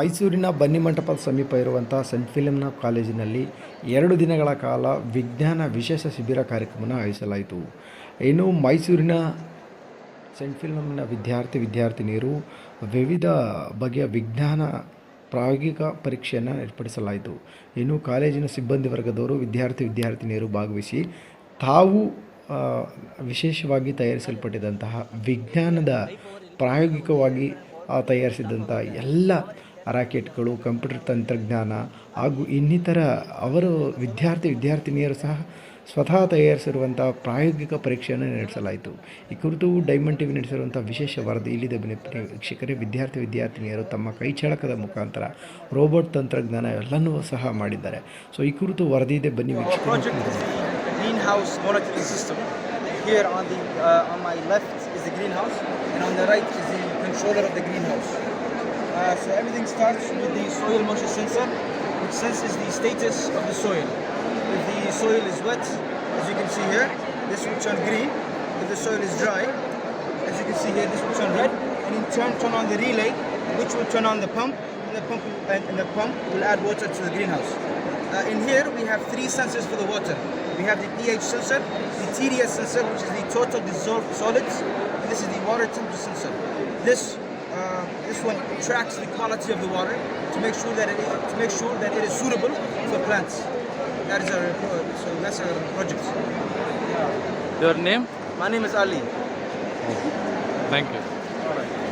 ಮೈಸೂರಿನ ಬನ್ನಿಮಂಟಪದ ಸಮೀಪ ಇರುವಂಥ ಸೆಂಟ್ ಫಿಲಿಮ್ನ ಕಾಲೇಜಿನಲ್ಲಿ ಎರಡು ದಿನಗಳ ಕಾಲ ವಿಜ್ಞಾನ ವಿಶೇಷ ಶಿಬಿರ ಕಾರ್ಯಕ್ರಮನ ಆಯೋಜಿಸಲಾಯಿತು. ಇನ್ನು ಮೈಸೂರಿನ ಸೆಂಟ್ ಫಿಲಮ್ನ ವಿದ್ಯಾರ್ಥಿ ವಿದ್ಯಾರ್ಥಿನಿಯರು ವಿವಿಧ ಬಗೆಯ ವಿಜ್ಞಾನ ಪ್ರಾಯೋಗಿಕ ಪರೀಕ್ಷೆಯನ್ನು ಏರ್ಪಡಿಸಲಾಯಿತು. ಇನ್ನು ಕಾಲೇಜಿನ ಸಿಬ್ಬಂದಿ ವರ್ಗದವರು ವಿದ್ಯಾರ್ಥಿ ವಿದ್ಯಾರ್ಥಿನಿಯರು ಭಾಗವಹಿಸಿ ತಾವು ವಿಶೇಷವಾಗಿ ತಯಾರಿಸಲ್ಪಟ್ಟಿದ್ದಂತಹ ವಿಜ್ಞಾನದ ಪ್ರಾಯೋಗಿಕವಾಗಿ ತಯಾರಿಸಿದಂಥ ಎಲ್ಲ ರಾಕೆಟ್ಗಳು, ಕಂಪ್ಯೂಟರ್ ತಂತ್ರಜ್ಞಾನ ಹಾಗೂ ಇನ್ನಿತರ ಅವರು ವಿದ್ಯಾರ್ಥಿ ವಿದ್ಯಾರ್ಥಿನಿಯರು ಸಹ ಸ್ವತಃ ತಯಾರಿಸಿರುವಂಥ ಪ್ರಾಯೋಗಿಕ ಪರೀಕ್ಷೆಯನ್ನು ನಡೆಸಲಾಯಿತು. ಈ ಕುರಿತು ಡೈಮಂಡ್ ಟಿವಿ ನಡೆಸಿರುವಂಥ ವಿಶೇಷ ವರದಿ ಇಲ್ಲಿದೆ ವೀಕ್ಷಕರೇ. ವಿದ್ಯಾರ್ಥಿ ವಿದ್ಯಾರ್ಥಿನಿಯರು ತಮ್ಮ ಕೈಚಳಕದ ಮುಖಾಂತರ ರೋಬೋಟ್ ತಂತ್ರಜ್ಞಾನ ಎಲ್ಲನೂ ಸಹ ಮಾಡಿದ್ದಾರೆ. ಸೊ ಈ ಕುರಿತು ವರದಿ ಇದೆ ಬನ್ನಿ ವೀಕ್ಷಕರು. Uh, so everything starts with the soil moisture sensor, which senses the status of the soil. If the soil is wet, as you can see here, this will turn green. If the soil is dry, as you can see here, this will turn red, and in turn turn on the relay, which will turn on the pump, and the pump will, and the pump will add water to the greenhouse. Uh, in here, we have three sensors for the water. We have the pH sensor, the TDS sensor, which is the total dissolved solids, and this is the water temperature sensor. This uh, this one tracks the quality of the water to make sure that it is, to make sure that it is suitable for plants. That is our so that's our project. Your name? My name is Ali. Thank you. All right.